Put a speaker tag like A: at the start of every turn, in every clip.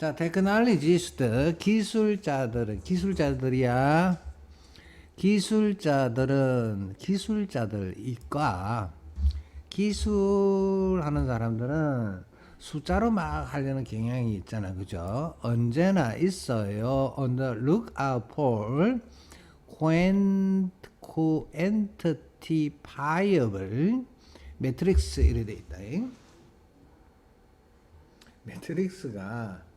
A: 자, 테크놀로지스트 기술자들은 기술자들이야. 기술자들은 기술자들일까? 기술하는 사람들은 숫자로 막 하려는 경향이 있잖아, 그죠? 언제나 있어요. On the lookout for quantifiable 매트릭스 이래 돼 있다. 잉? 매트릭스가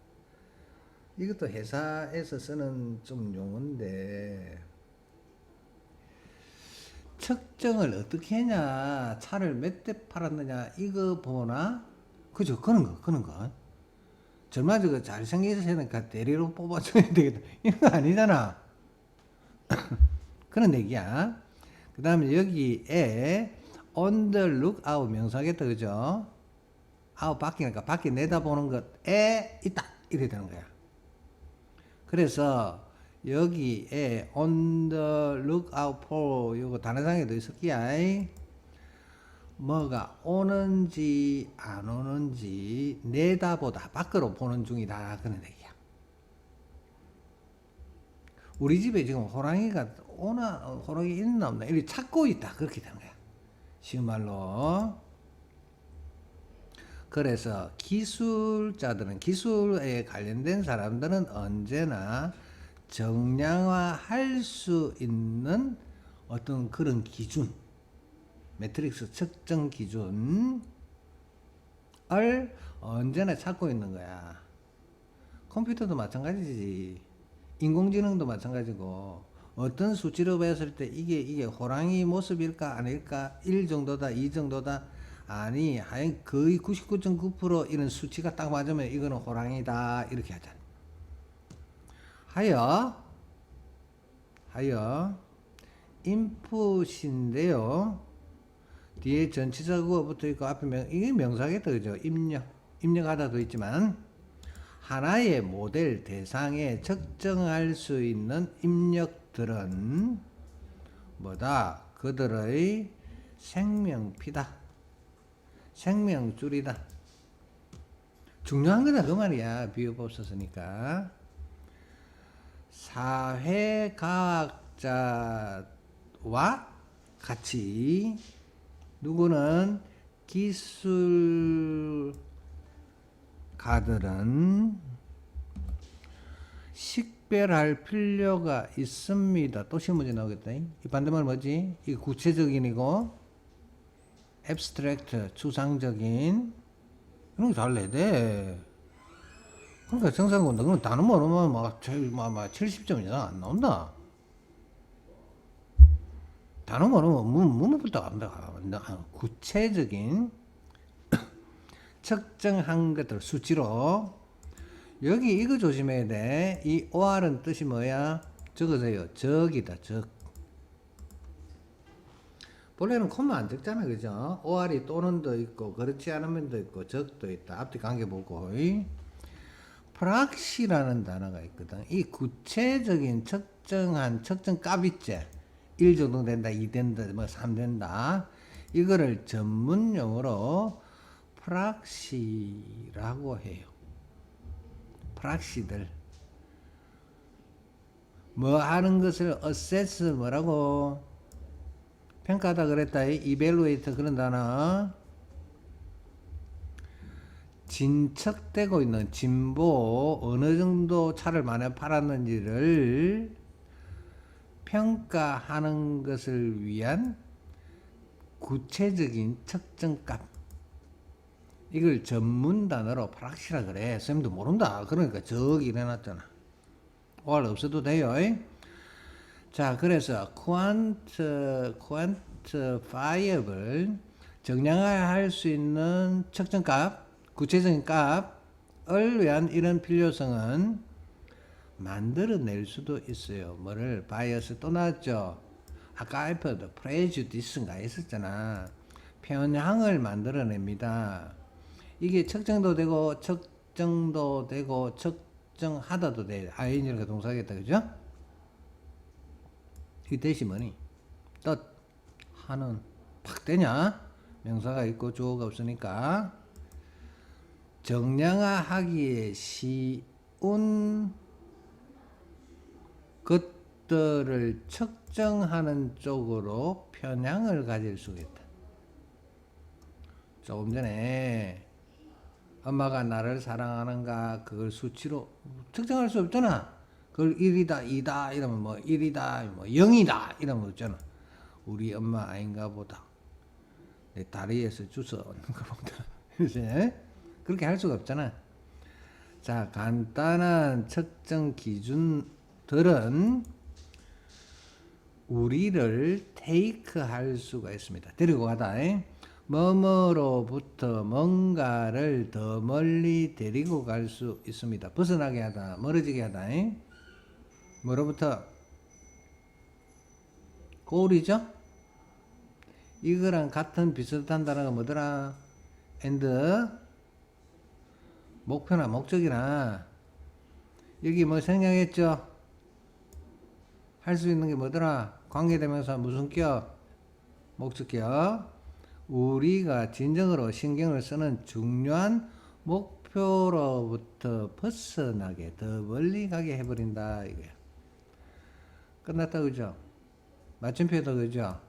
A: 이것도 회사에서 쓰는 좀 용어인데 측정을 어떻게 했냐 차를 몇 대 팔았느냐 이거 보나? 그죠? 그런 거 그런 거. 젊은 저거 잘생기시니까 대리로 뽑아줘야 되겠다. 이거 아니잖아. 그런 얘기야. 그 다음에 여기에 on the lookout 명사겠다 그죠? 아웃 바뀌니까 밖에 내다보는 것에 있다. 이래 되는 거야 그래서 여기에 on the lookout for 요거 단어상에도 있을게야 뭐가 오는지 안 오는지 내다보다 밖으로 보는 중이다 그런 얘기야. 우리 집에 지금 호랑이가 오나 호랑이 있나 없나? 이렇게 찾고 있다. 그렇게 되는 거야. 쉬운 말로 그래서 기술자들은 기술에 관련된 사람들은 언제나 정량화할 수 있는 어떤 그런 기준, 매트릭스 측정 기준을 언제나 찾고 있는 거야. 컴퓨터도 마찬가지지. 인공지능도 마찬가지고 어떤 수치로 봤을 때 이게 이게 호랑이 모습일까 아닐까 1 정도다 2 정도다 아니 하여 거의 99.9% 이런 수치가 딱 맞으면 이거는 호랑이다 이렇게 하잖아. 하여 하여 인풋인데요. 뒤에 전치사구가 붙어 있고 앞에 명 이게 명사겠다 그죠? 입력 입력하다 도 있지만 하나의 모델 대상에 측정할 수 있는 입력들은 뭐다? 그들의 생명피다. 생명줄이다. 중요한 거다 그 말이야. 비유법 없었으니까. 사회과학자와 같이 누구는 기술가들은 식별할 필요가 있습니다. 또 시험 문제 나오겠다. 이 반대말 뭐지? 이 구체적인이고 앱스트랙트 추상적인 이런 거잘 돼. 그러니까 정상군 너는 단어 모르면 막, 막, 막 70점 이상 안 나온다. 단어 모르면 문, 문부터 안 돼. 구체적인 측정한 것들 수치로 여기 이거 조심해야 돼. 이 OR은 뜻이 뭐야? 적으세요. 적이다. 적. 본래는 콤마 안 적잖아. 그죠? OR이 또는도 있고 그렇지 않으면도 있고 적도 있다. 앞뒤 관계 보고. 프락시라는 단어가 있거든. 이 구체적인 측정한 측정값 있지. 1 정도 된다, 2 된다, 뭐3 된다. 이거를 전문 용어로 프락시라고 해요. 프락시들. 뭐 하는 것을 assess 뭐라고 평가하다 그랬다. evaluate 그런 단어. 진척되고 있는 진보 어느 정도 차를 많이 팔았는지를 평가하는 것을 위한 구체적인 측정값. 이걸 전문 단어로 프락시라 그래. 쌤도 모른다. 그러니까 저기 내놨잖아. 오할 없어도 돼요 자 그래서 quant quantifiable 정량화할 수 있는 측정값 구체적인 값을 위한 이런 필요성은 만들어낼 수도 있어요. 뭐를 바이어스 또 나왔죠. 아까 알파도 프레주디스인가 했었잖아. 편향을 만들어냅니다. 이게 측정도 되고 측정도 되고 측정하다도 돼. 아이니가 동사겠다. 그죠? 이 대시 뭐니? 뜻 하는 팍 되냐? 명사가 있고 주어가 없으니까 정량화 하기에 시 새로운 것들을 측정하는 쪽으로 편향을 가질 수가 있다. 조금 전에 엄마가 나를 사랑하는가 그걸 수치로 측정할 수 없잖아. 그걸 1이다, 2다 이러면 뭐 1이다, 뭐 0이다 이러면 없잖아. 우리 엄마 아닌가 보다. 내 다리에서 주워 얻는 거 보다. 그렇게 할 수가 없잖아. 자, 간단한 측정 기준들은 우리를 테이크 할 수가 있습니다. 데리고 가다. 뭐뭐로부터 뭔가를 더 멀리 데리고 갈 수 있습니다. 벗어나게 하다, 멀어지게 하다. 뭐로부터? 고울이죠? 이거랑 같은 비슷한 단어가 뭐더라? and 목표나 목적이나 여기 뭐 생략했죠? 할 수 있는 게 뭐더라? 관계대명사 무슨 격? 목적격. 우리가 진정으로 신경을 쓰는 중요한 목표로부터 벗어나게 더 멀리 가게 해버린다 이거야. 끝났다 그죠? 맞춤표도 그죠?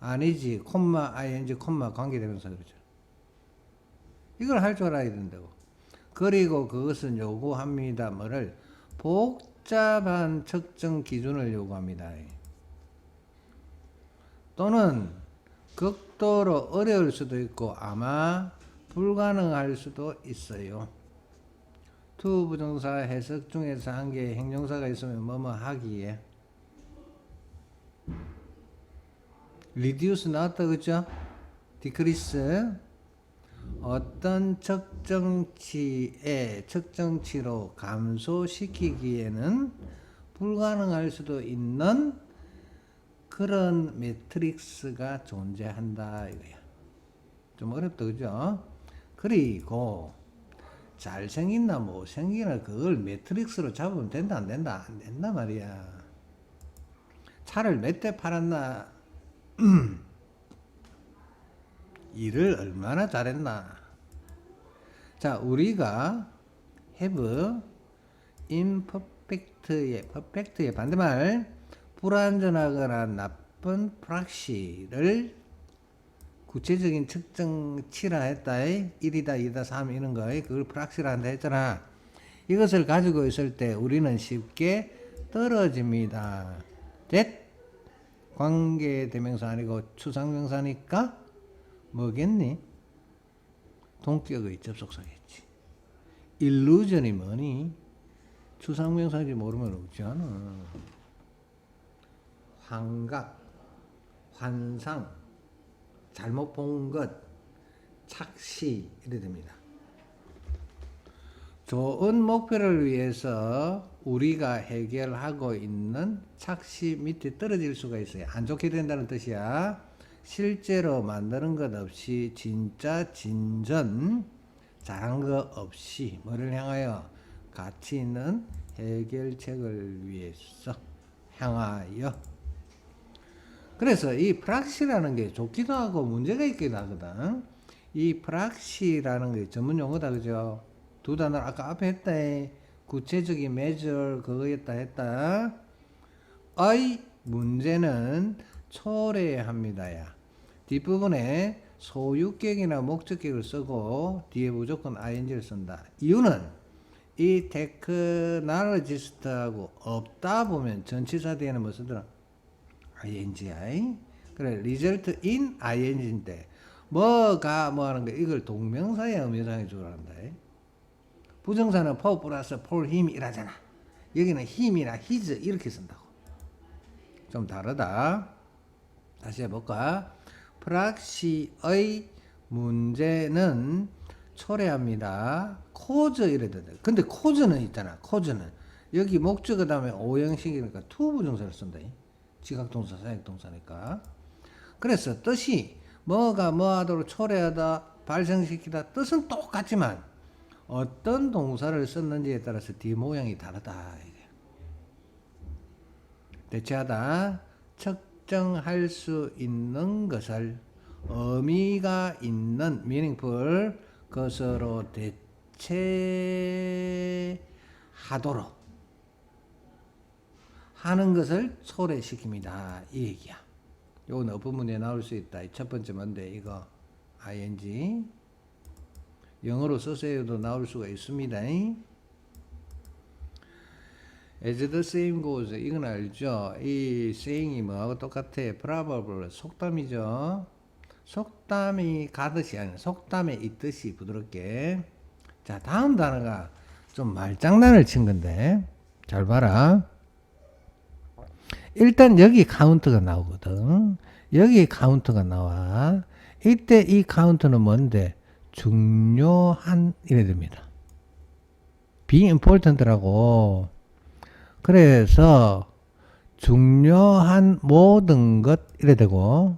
A: 아니지 콤마 ing 콤마 관계대명사 그죠? 이걸 할 줄 알아야 된다고. 그리고 그것은 요구합니다. 뭐를 복잡한 측정 기준을 요구합니다. 또는 극도로 어려울 수도 있고 아마 불가능할 수도 있어요. 투 부정사 해석 중에서 한 개의 행정사가 있으면 뭐뭐 하기에 reduce 나왔다 그죠? decrease 어떤 측정치의 측정치로 감소시키기에는 불가능할 수도 있는 그런 매트릭스가 존재한다 이거야. 좀 어렵다 그죠? 그리고 잘생긴나 못생기나 그걸 매트릭스로 잡으면 된다 안 된다 안 된다 말이야. 차를 몇 대 팔았나 일을 얼마나 잘했나. 자, 우리가 have imperfect의 perfect의 반대말 불완전하거나 나쁜 프락시를 구체적인 측정치라 했다. 1이다, 2다, 3 이런 거 그걸 프락시라 한다 했잖아. 이것을 가지고 있을 때 우리는 쉽게 떨어집니다. That 관계대명사 아니고 추상명사니까 뭐겠니? 동격의 접속사겠지. 일루전이 뭐니? 추상명사인지 모르면 없잖아. 환각, 환상, 잘못 본 것, 착시 이래 됩니다. 좋은 목표를 위해서 우리가 해결하고 있는 착시 밑에 떨어질 수가 있어요. 안 좋게 된다는 뜻이야. 실제로 만드는 것 없이 진짜 진전 잘한 것 없이 뭐를 향하여 가치 있는 해결책을 위해서 향하여 그래서 이 프락시라는 게 좋기도 하고 문제가 있기도 하거든. 이 프락시라는 게 전문 용어다 그죠? 두 단어 아까 앞에 했다. 구체적인 measure 그거였다 했다. 의 문제는 초래합니다야. 뒷부분에 소유격이나 목적격을 쓰고 뒤에 무조건 ing를 쓴다. 이유는 이 테크놀로지스트하고 없다 보면 전치사 뒤에는 뭐 쓰더라? ing이. 그래, result in ing인데 뭐가 뭐 하는 거 이걸 동명사의 의미상에 주라 한다. 부정사는 for 플러스 for him이라잖아. 여기는 him이나 his 이렇게 쓴다고. 좀 다르다. 다시 해볼까? 프락시의 문제는 초래합니다. 코즈 돼. 근데 코즈는 있잖아. 코즈는 여기 목적 그 다음에 오형식이니까 투 부정사를 쓴다. 지각동사, 사역동사니까. 그래서 뜻이 뭐가 뭐하도록 초래하다, 발생시키다 뜻은 똑같지만 어떤 동사를 썼는지에 따라서 뒤 모양이 다르다. 대체하다, 측정할 수 있는 것을 의미가 있는 meaningful 것으로 하도록 하는 것을 초래시킵니다. 이 얘기야. 요건 어법 문제 나올 수 있다. 첫 번째 뭔데 이거 ing 영어로 써서도 나올 수가 있습니다. As the same goes 이건 알죠? 이 saying이 뭐하고 똑같아? probable 속담이죠. 속담이 가듯이 아니 속담에 있듯이 부드럽게 자 다음 단어가 좀 말장난을 친 건데 잘 봐라. 일단 여기 카운트가 나오거든. 여기 카운트가 나와. 이때 이 카운트는 뭔데? 중요한 이래 됩니다. be important라고. 그래서 중요한 모든 것 이래 되고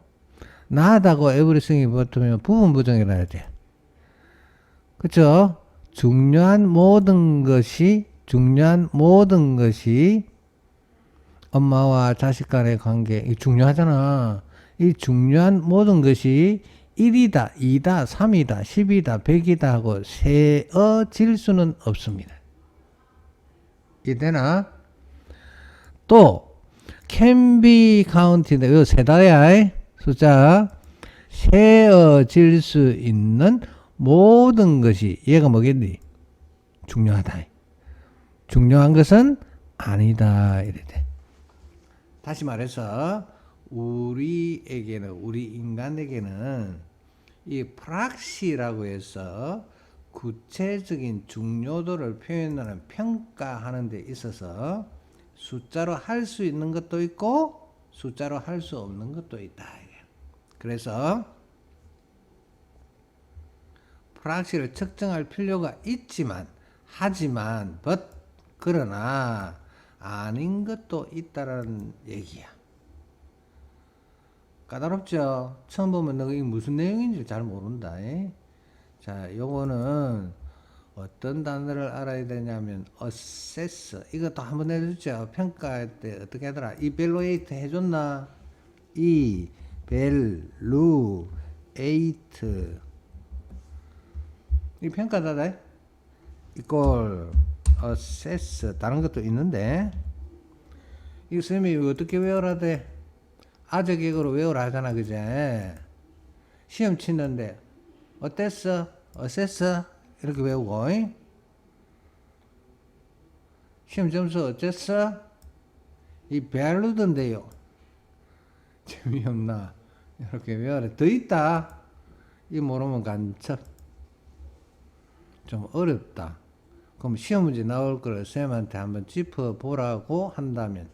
A: 나다고 everything이 붙으면 부분 부정이라 해야 돼. 그쵸? 중요한 모든 것이 중요한 모든 것이 엄마와 자식 간의 관계 이 중요하잖아. 이 중요한 모든 것이 1이다, 2다, 3이다, 10이다, 100이다 하고 세어질 수는 없습니다. 이되나? 또 be counted 이거 세다야 숫자 세어질 수 있는 모든 것이 얘가 뭐겠니? 중요하다. 중요한 것은 아니다 이래 돼. 다시 말해서 우리에게는 우리 인간에게는 이 프락시라고 해서 구체적인 중요도를 표현하는 평가하는 데 있어서 숫자로 할 수 있는 것도 있고 숫자로 할 수 없는 것도 있다. 그래서 프락시를 측정할 필요가 있지만 하지만 but 그러나 아닌 것도 있다라는 얘기야. 까다롭죠? 처음 보면 너 이게 무슨 내용인지 잘 모른다. 에? 자, 요거는 어떤 단어를 알아야 되냐면 assess 이것도 한번 해줬죠. 평가할 때 어떻게 하더라? evaluate 해줬나? evaluate 이 평가다다. 이걸 assess 다른 것도 있는데 이 쌤이 어떻게 외워라 돼? 아재개그로 외우라 하잖아 그제 시험 치는데 어땠어? 어땠어? 이렇게 외우고 잉? 시험 점수 어땠어? 이 별로던데요 재미없나? 이렇게 외워라 더 있다 이 모르면 간첩 좀 어렵다 그럼 시험 문제 나올 거를 쌤한테 한번 짚어 보라고 한다면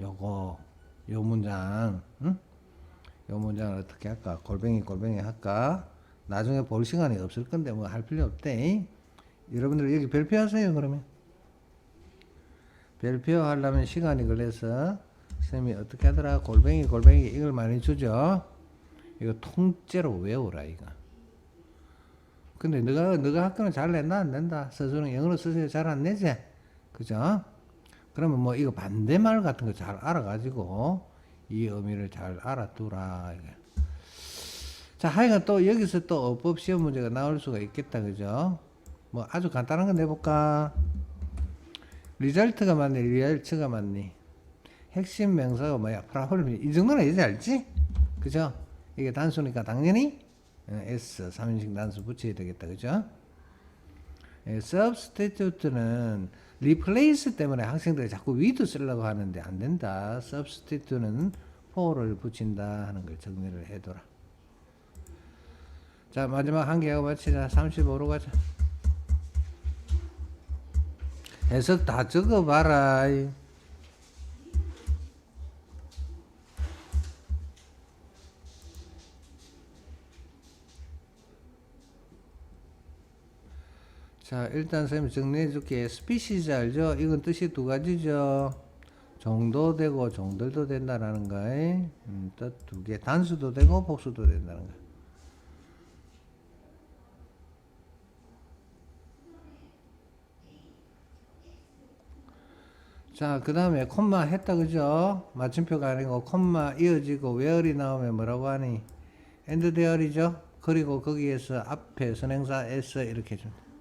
A: 요거 요 문장 응? 요 문장을 어떻게 할까? 골뱅이 골뱅이 할까? 나중에 볼 시간이 없을 건데 뭐 할 필요 없대. 여러분들 여기 별표 하세요 그러면. 별표 하려면 시간이 걸려서 쌤이 어떻게 하더라? 골뱅이 골뱅이 이걸 많이 주죠. 이거 통째로 외우라 이거. 근데 너가 너가 학교는 잘 냈나 안 낸다? 서술은 영어로 쓰세요. 잘 안 내지? 그죠 그러면 뭐 이거 반대말 같은 거 잘 알아가지고 이 의미를 잘 알아두라. 자 하여간 또 여기서 또 어법 시험 문제가 나올 수가 있겠다 그죠? 뭐 아주 간단한 거 내볼까? 리절트가 맞니? 리얼츠가 맞니? 핵심 명사가 뭐야? 프라블럼. 이 정도는 이제 알지? 그죠? 이게 단수니까 당연히 어, S 3인칭 단수 붙여야 되겠다. 그죠? 예, substitute는 replace 때문에 학생들이 자꾸 with 쓰려고 하는데 안 된다. substitute는 for를 붙인다 하는 걸 정리를 해둬라. 자, 마지막 한 개하고 마치자. 35로 가자. 해석 다 적어봐라. 자, 일단 선생님 정리해 줄게. 스피시즈 알죠? 이건 뜻이 두 가지죠. 정도 되고 정들도 된다라는 거에 음, 뜻두 개. 단수도 되고 복수도 된다는 거. 자, 그 다음에 콤마 했다, 그죠? 맞춤표가 아니고 콤마 이어지고 웨어리 나오면 뭐라고 하니? 엔드 대열이죠? 그리고 거기에서 앞에 선행사 S 이렇게 줍니다.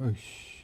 B: 어이씨.